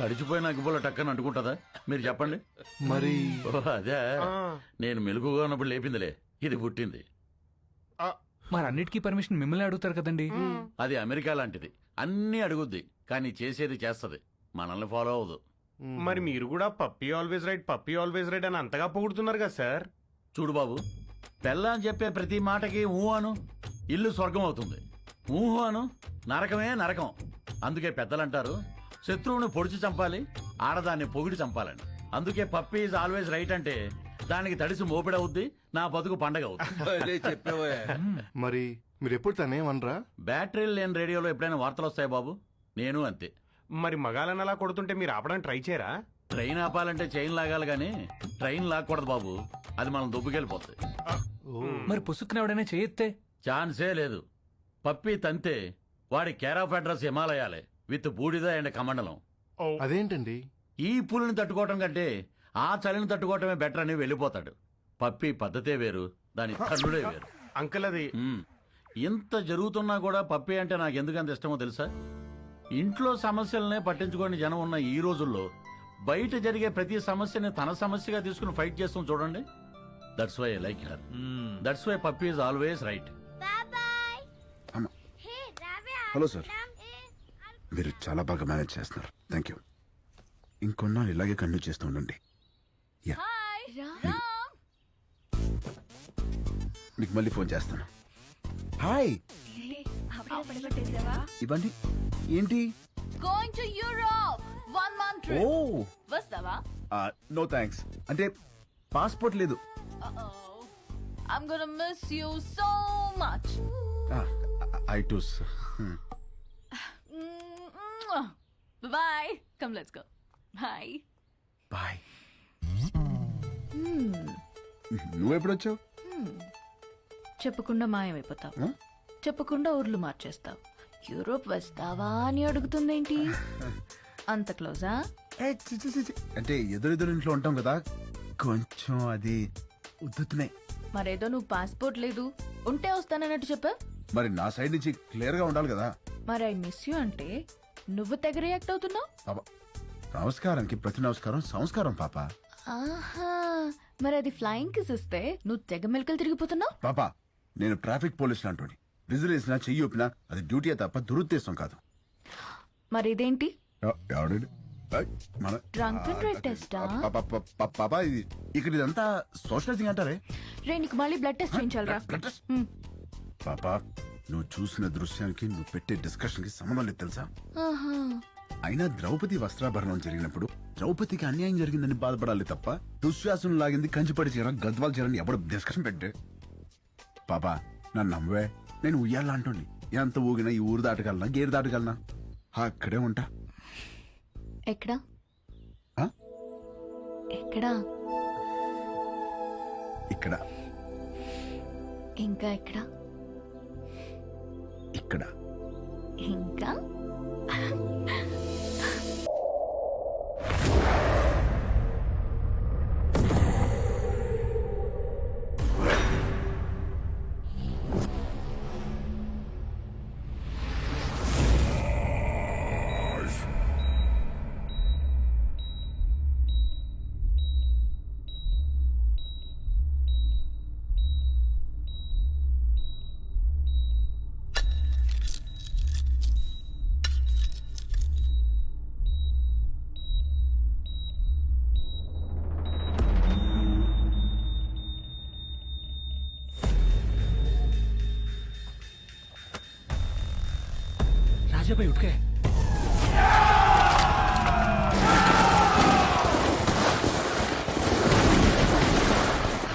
తడిచిపోయిన అగ్గిపుల్ల టక్కని అంటుకుంటుందా? మీరు చెప్పండి. మరి? ఓ అదే. నేను మెలుగుగా ఉన్నప్పుడు లేపిందిలే. ఇది పుట్టింది. మరి అన్నిటికీ పర్మిషన్ మిమ్మల్ని అడుగుతారు కదండి. అది అమెరికా లాంటిది. అన్నీ అడుగుద్ది కానీ చేసేది చేస్తది. మనల్ని ఫాలో అవ్వదు. మరి మీరు కూడా puppy always right puppy always right అని అంతగా పొగుడుతున్నారు కదా సార్? చూడు బాబు పెళ్ళ అని చెప్పే ప్రతి మాటకి ఊ అను ఇల్లు స్వర్గం అవుతుంది. ఊహు అను నరకమే నరకం. అందుకే పెద్దలంటారు శత్రువుని పొడిచి చంపాలి ఆడదాన్ని పొగిడి చంపాలని. అందుకే పప్పి ఈజ్ ఆల్వేస్ రైట్ అంటే దానికి తడిసి మోపిడవుద్ది నా బతుకు పండగ అవుద్ది మరి మీరు ఎప్పుడు తనేమనరా? బ్యాటరీలు లేని రేడియోలో ఎప్పుడైనా వార్తలు వస్తాయి బాబు? నేను అంతే. మరి మగాలని అలా కొడుతుంటే మీరు ఆపడానికి ట్రై చేయరా? ట్రైన్ ఆపాలంటే చైన్ లాగాలి కానీ ట్రైన్ లాక్కూడదు బాబు. అది మనం దుబ్బుకెళ్ళిపోతుంది మరి పుసుక్కున ఎవడైనా చేయెత్తే? ఛాన్సే లేదు. పప్పి తంతే వాడి కేర్ ఆఫ్ అడ్రస్ హిమాలయాలే. విత్ బూడిద అండ్ కమండలం. అదేంటండి? ఈ పులిని తట్టుకోవటం కంటే ఆ చలిని తట్టుకోవటమే బెటర్ అని వెళ్ళిపోతాడు. పప్పి పద్ధతే వేరు దాని తల్లుడే వేరు. అంకుల్ అది. ఇంత జరుగుతున్నా కూడా పప్పి అంటే నాకు ఎందుకంత ఇష్టమో తెలుసా? ఇంట్లో సమస్యలనే పట్టించుకోని జనం ఉన్న ఈ రోజుల్లో బయట జరిగే ప్రతి సమస్యని తన సమస్యగా తీసుకుని ఫైట్ చేస్తాం చూడండి. That's why like her that's why puppy is always right hello sir. మీరు చాలా బాగా మేనేజ్ చేస్తున్నారు. థ్యాంక్ యూ ఇంకొన్నాళ్ళు ఇలాగే కంటిన్యూ చేస్తూ ఉండండి. యా మీకు మళ్ళీ ఫోన్ చేస్తాను. హాయ్ ఇవ్వండి. ఏంటి? To Europe. One month trip. ఓ వస్తావా? నో థ్యాంక్స్ అంటే పాస్పోర్ట్ లేదు. I'm gonna miss you so much. I too Bye. Come, let's go. Bye. Bye నువ్వెప్పుడు వచ్చావు చెప్పకుండా మాయమైపోతావు? చెప్పకుండా ఊర్లు మార్చేస్తావు. యూరోప్ వస్తావా అని అడుగుతుందేంటి? అంత క్లోజా. అంటే ఎదురెదురు ఇంట్లో ఉంటాం కదా కొంచెం అది ఉద్దుతున్నాయి మరేదో నువ్వు పాస్పోర్ట్ లేదు. ఉంటే వస్తానన్నట్టు చెప్పా. మరి నా సైడ్ నుంచి క్లియర్గా ఉండాలి కదా. మరి ఐ మిస్ యూ అంటే నువ్వు తెగ రియాక్ట్ అవుతున్నావు? పాప నమస్కారానికి ప్రతి నమస్కారం సంస్కారం పాప. ఆహా మరి అది ఫ్లయింగ్ కిస్ ఇస్తే నువ్వు తెగ మెలకలు తిరిగిపోతున్నావు? పాప నేను ట్రాఫిక్ పోలీస్ లాంటి విజిల్ వేసినా చెయ్యి ఊపినా అది డ్యూటీ తప్ప దురుద్దేశం కాదు. మరి ఇదేంటి? పాప ఇది ఇక్కడ ఇదంతా సోషలైజింగ్ అంటారే? రే నీకు మళ్ళీ బ్లడ్ టెస్ట్ చేయించాలరా. Blood test? హ్మ్. పాప నువ్వు చూసిన దృశ్యానికి నువ్వు పెట్టే డిస్కషన్కి సంబంధం లేదు తెలుసా? ఆహా. అయినా ద్రౌపది వస్త్రాభరణం జరిగినప్పుడు ద్రౌపదికి అన్యాయం జరిగిందని బాధపడాలి తప్ప దుశ్శాసనం లాగింది కంచిపడి చీర గద్వాల చీరని ఎవడు డిస్కషన్ పెట్టే పాపా నన్ను నమ్మవే. నేను ఉయ్యాలా అంటుంది ఎంత ఊగినా ఈ ఊరు దాటగలనా? గేరు దాటగలనా? అక్కడే ఉంటా. ఎక్కడా? ఆ? ఎక్కడా? ఇక్కడ. ఇంకా ఎక్కడా? ఇక్కడ. ఇంకా? రాజాబాయ్ ఉట్కే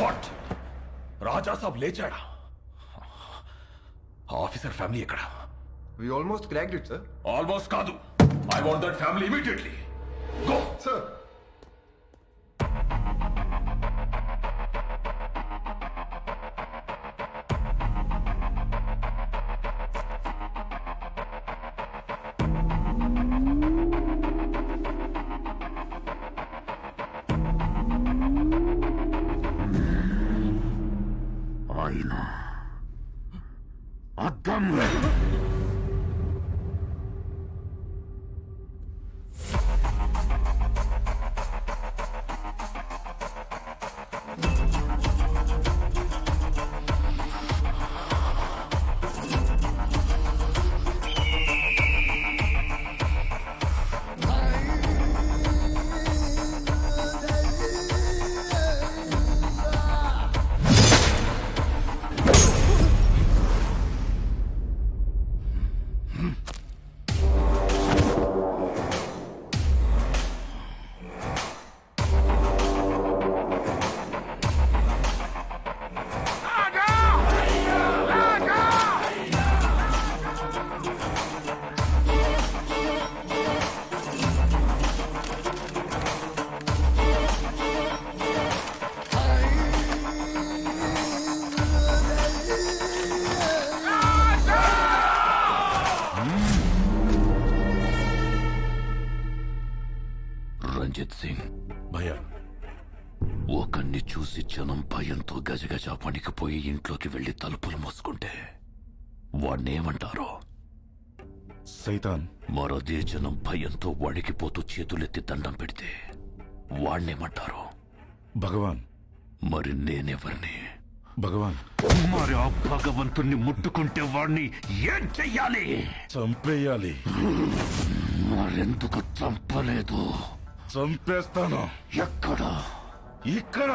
వాట్ రాజా సాబ్ లేచాడా ఆఫీసర్ ఫ్యామిలీ ఎక్కడ We almost cracked it, sir. Almost కాదు I want that family immediately go Sir. aynı. Adam! Ranjit Singh భయ ఒకన్ని చూసి జనం భయంతో గజగజ పనికిపోయి ఇంట్లోకి వెళ్ళి తలుపులు మూసుకుంటే వాణ్ణేమంటారో? సైతాన్. మరదే జనం భయంతో వణికిపోతూ చేతులెత్తి దండం పెడితే వాణ్ణేమంటారో? భగవాన్. మరి నేనెవరిని? భగవాన్. మరి ఆ భగవంతుణ్ణి ముట్టుకుంటే వాణ్ణి ఏం చెయ్యాలి? చంపేయాలి. మరెందుకు చంపలేదు? చంపేస్తాను. ఎక్కడ? ఇక్కడ.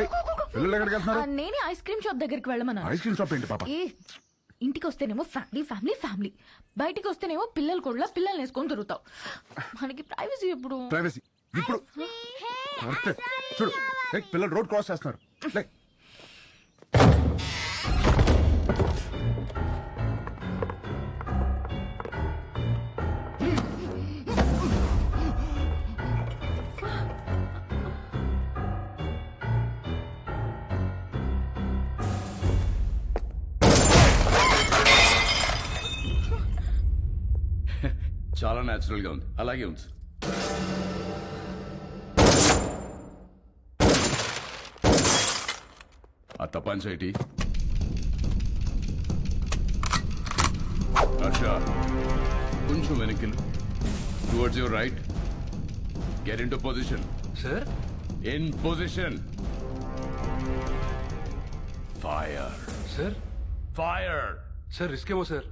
ఏయ్, పిల్లలు ఎక్కడికి వెళ్తున్నారు? నేనే ఐస్ క్రీమ్ షాప్ దగ్గరికి వెళ్ళమన్నా ఐస్ క్రీమ్ షాప్ ఏంటి పాప? ఏ ఇంటికి వస్తేనేమో ఫ్యామిలీ ఫ్యామిలీ ఫ్యామిలీ. బయటికి వస్తేనేమో పిల్లలు కూడా పిల్లల్ని వేసుకొని తిరుగుతావు. మనకి ప్రైవసీ ఎప్పుడు? ప్రైవసీ ఇప్పుడు కరెక్టే. చూడు ఏయ్, పిల్లలు రోడ్ క్రాస్ చేస్తున్నారు. లే. చాలా నేచురల్గా ఉంది. అలాగే ఉంది తపాంచేటి హర్ష కొంచెం వెనక్కి towards your right get in to position sir in position fire sir fire sir risk ఏమో సార్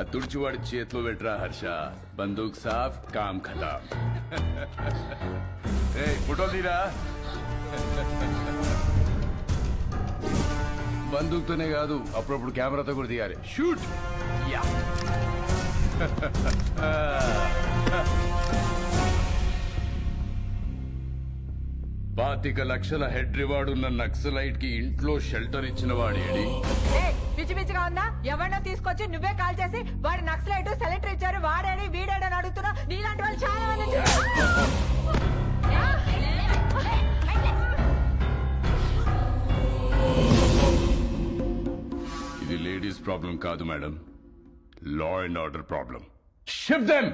ఆ తుడిచివాడి చేతిలో పెట్టరా హర్ష? బందూక్ సాఫ్ కామ్ ఖతా ఏ ఫోటో తీరా? బందూక్తోనే కాదు అప్పుడప్పుడు కెమెరాతో కూడా తీయాలి. షూట్! యా. పాతిక లక్షల హెడ్ రివార్డు ఉన్న నక్సలైట్కి ఇంట్లో షెల్టర్ ఇచ్చిన వాడేడి? ఏయ్, పిచ్చి పిచ్చిగా ఉందా ఎవరినో తీసుకొచ్చి నువ్వే కాల్ చేసి వాడు నక్సలైట్ సెలెక్టర్ ఇచ్చారు వాడేడి వీడేడి అని అడుగుతున్నా. నీలాంటి వాళ్ళు చాలా మంది. ఇది లేడీస్ ప్రాబ్లం కాదు madam. Law and order problem shift them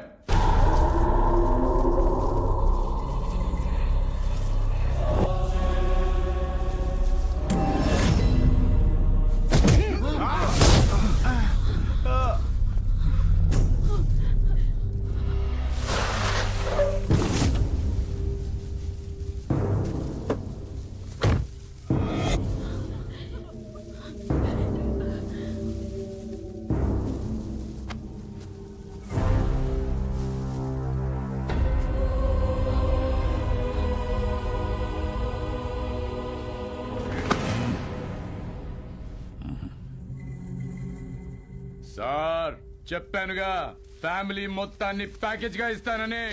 sir చెప్పానుగా ఫ్యామిలీ మొత్తాన్ని ప్యాకేజ్గా ఇస్తానని.